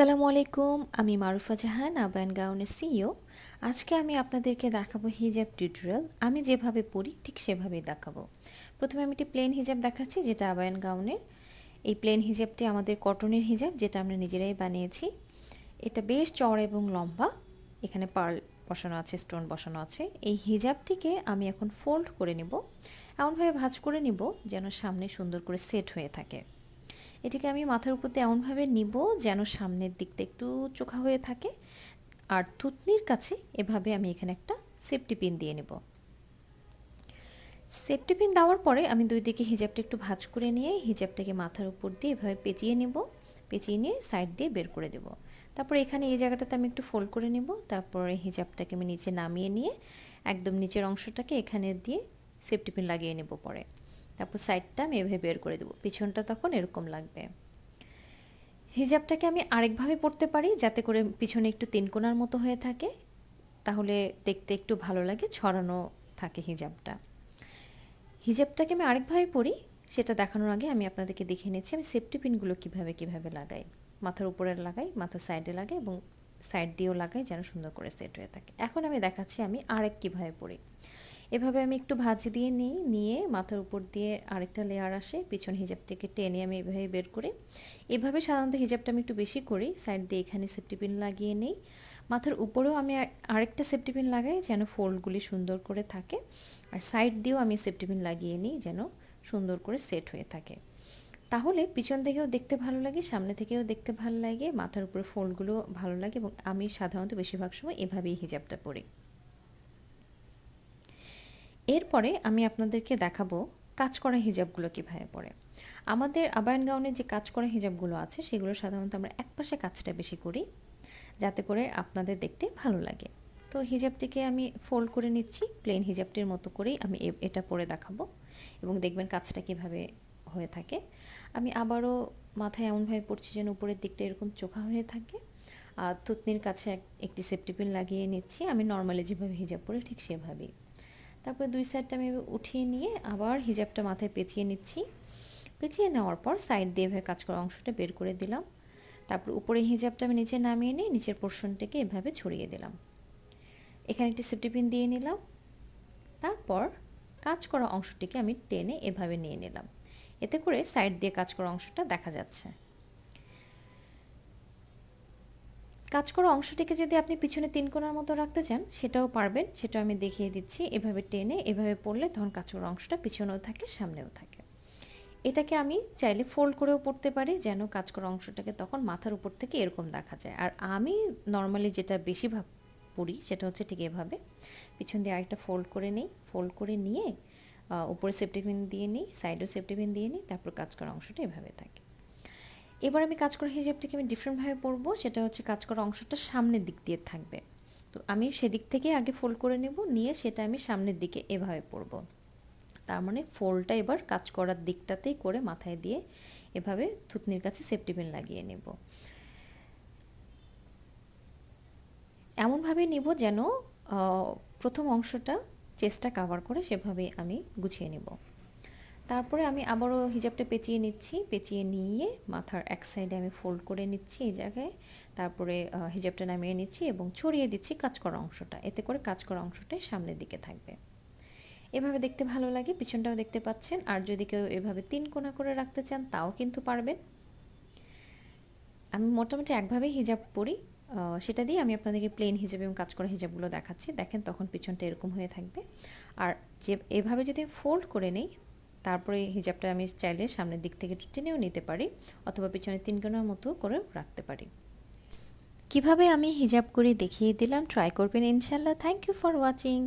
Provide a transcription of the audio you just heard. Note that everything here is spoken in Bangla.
আসসালামু আলাইকুম, আমি মারুফা জাহান আবায়ন গাউনের সিইও আজকে আমি আপনাদেরকে দেখাবো হিজাব টিউটোরিয়াল আমি যেভাবে পড়ি, ঠিক সেভাবেই দেখাবো। প্রথমে আমি একটি প্লেন হিজাব দেখাচ্ছি, যেটা আবায়ন গাউনের। এই প্লেন হিজাবটি আমাদের কটনের হিজাব, যেটা আমরা নিজেরাই বানিয়েছি। এটা বেশ চড়া এবং লম্বা। এখানে পার্ল বসানো আছে স্টোন বসানো আছে। এই হিজাবটিকে আমি এখন ফোল্ড করে নিব। এমনভাবে ভাঁজ করে নিব, যেন সামনে সুন্দর করে সেট হয়ে থাকে। এটিকে আমি মাথার উপর দিয়ে এমনভাবে নিব যেন সামনের দিকটা একটু চোখা হয়ে থাকে। আর থুতনির কাছে এভাবে আমি এখানে একটা সেফটি পিন দিয়ে নেব। সেফটি পিন দেওয়ার পরে আমি দুই দিকে হিজাবটা একটু ভাজ করে নিয়ে হিজাবটাকে মাথার উপর দিয়ে এভাবে পেঁচিয়ে নেব। পেঁচিয়ে নিয়ে সাইড দিয়ে বের করে দেব। তারপর এখানে এই জায়গাটাতে আমি একটু ফোল্ড করে নেব। তারপরে হিজাবটাকে আমি নিচে নামিয়ে নিয়ে একদম নিচের অংশটাকে এখানে দিয়ে সেফটি পিন লাগিয়ে নেব পরে। তারপর সাইডটা আমি এভাবে বের করে দেবো। পিছনটা তখন এরকম লাগবে। হিজাবটাকে আমি আরেকভাবে পরতে পারি, যাতে করে পিছনে একটু তিনকোনার মতো হয়ে থাকে। তাহলে দেখতে একটু ভালো লাগে, ছড়ানো থাকে হিজাবটা। হিজাবটাকে আমি আরেকভাবে পরি সেটা দেখানোর আগে আমি আপনাদেরকে দেখিয়ে নিচ্ছি, আমি সেফটি পিনগুলো কীভাবে কীভাবে লাগাই। মাথার উপরে লাগাই, মাথার সাইডে লাগাই এবং সাইড দিয়েও লাগাই, যেন সুন্দর করে সেট হয়ে থাকে। এখন আমি দেখাচ্ছি আমি আরেক কীভাবে পরি এভাবে আমি একটু ভাজি দিয়ে নিই, নিয়ে মাথার উপর দিয়ে আরেকটা লেয়ার আসে, পিছন হিজাবটিকে টেনে আমি এভাবে বের করি, এভাবে সাধারণত হিজাবটা আমি একটু বেশি করি সাইড দিয়ে এখানে সেফটি পিন লাগিয়ে নিই। মাথার উপরেও আমি আরেকটা সেফটি পিন লাগাই যেন ফোল্ডগুলি সুন্দর করে থাকে, আর সাইড দিয়েও আমি সেফটি পিন লাগিয়ে নিই যেন সুন্দর করে সেট হয়ে থাকে। তাহলে পিছন থেকেও দেখতে ভালো লাগে, সামনে থেকেও দেখতে ভালো লাগে, মাথার উপরে ফোল্ডগুলো ভালো লাগে এবং আমি সাধারণত বেশিরভাগ সময় এভাবেই হিজাবটা পরি। এরপরে আমি আপনাদেরকে দেখাবো কাজ করা হিজাবগুলো কীভাবে পড়ে আমাদের আবায়ন গাউনের যে কাজ করা হিজাবগুলো আছে, সেগুলো সাধারণত আমরা এক পাশে কাজটা বেশি করি, যাতে করে আপনাদের দেখতে ভালো লাগে। তো হিজাবটিকে আমি ফোল্ড করে নিচ্ছি প্লেন হিজাবটির মতো করেই আমি এটা পরে দেখাবো এবং দেখবেন কাজটা কীভাবে হয়ে থাকে। আমি আবারও মাথায় এমনভাবে পড়ছি যেন উপরের দিকটা এরকম চোখা হয়ে থাকে। আর থুতনির কাছে একটি সেফটি পিন লাগিয়ে নিচ্ছি। আমি নর্মালি যেভাবে হিজাব পরে ঠিক সেভাবেই। তারপর দুই সাইডটা আমি উঠিয়ে নিয়ে আবার হিজাবটা মাথায় পেঁচিয়ে নিচ্ছি। পেঁচিয়ে নেওয়ার পর সাইড দিয়ে এভাবে কাজ করা অংশটা বের করে দিলাম। তারপর উপরে হিজাবটা আমি নিচে নামিয়ে নিয়ে নিচের পোর্শনটাকে এভাবে ছড়িয়ে দিলাম। এখানে একটি সেফটি পিন দিয়ে নিলাম। তারপর কাজ করা অংশটিকে আমি টেনে এভাবে নিয়ে নিলাম। এতে করে সাইড দিয়ে কাজ করা অংশটা দেখা যাচ্ছে। কাজ করা অংশটিকে যদি আপনি পিছনে তিন কোণার মতো রাখতে চান, সেটাও পারবেন। সেটা আমি দেখিয়ে দিচ্ছি। এভাবে টেনে, এভাবে পড়লে তখন কাজ করা অংশটা পিছনেও থাকে, সামনেও থাকে। এটাকে আমি চাইলে ফোল্ড করেও পড়তে পারি, যেন কাজ করা অংশটাকে তখন মাথার উপর থেকে এরকম দেখা যায়। আর আমি নর্মালি যেটা বেশিরভাগ পড়ি, সেটা হচ্ছে ঠিক এভাবে। পিছন দিয়ে আরেকটা ফোল্ড করে নিই। ফোল্ড করে নিয়ে উপরে সেফটিপিন দিয়ে নিই সাইডেও সেফটিপিন দিয়ে নিই, তারপর কাজ করা অংশটা এভাবে থাকে। এবার আমি কাজ করা হিজাবটিকে আমি ডিফারেন্টভাবে পরবো, সেটা হচ্ছে কাজ করা অংশটা সামনের দিক দিয়ে থাকবে। তো আমি সেদিক থেকে আগে ফোল্ড করে নেব, নিয়ে সেটা আমি সামনের দিকে এভাবে পরবো। তার মানে ফোল্ডটা এবার কাজ করার দিকটাতেই করে মাথায় দিয়ে এভাবে থুতনির কাছে সেফটি পিন লাগিয়ে নেব। এমনভাবে নিব যেন প্রথম অংশটা চেষ্টা কাভার করে সেভাবে আমি গুছিয়ে নেব। তারপরে আমি আবারও হিজাবটা পেঁচিয়ে নিচ্ছি, পেঁচিয়ে নিয়ে মাথার এক সাইডে আমি ফোল্ড করে নিচ্ছি এই জায়গায়। তারপরে হিজাবটা নামিয়ে নিচ্ছি এবং ছড়িয়ে দিচ্ছি কাজ করা অংশটা। এতে করে কাজ করা অংশটাই সামনের দিকে থাকবে। এভাবে দেখতে ভালো লাগে, পিছনটাও দেখতে পাচ্ছেন। আর যদি কেউ এভাবে তিন কোনা করে রাখতে চান, তাও কিন্তু পারবেন। আমি মোটামুটি একভাবেই হিজাব পরি। সেটা দিয়ে আমি আপনাদেরকে প্লেন হিজাব এবং কাজ করা হিজাবগুলো দেখাচ্ছি। দেখেন তখন পিছনটা এরকম হয়ে থাকবে। আর যে, এভাবে যদি ফোল্ড করে নেই তারপরে হিজাবটা আমি চাইলে সামনের দিক থেকে টেনেও নিতে পারি অথবা পিছনে তিন গোনার মতো করে রাখতে পারি। কীভাবে আমি হিজাব করে দেখিয়ে দিলাম? ট্রাই করবেন ইনশাল্লাহ থ্যাংক ইউ ফর ওয়াচিং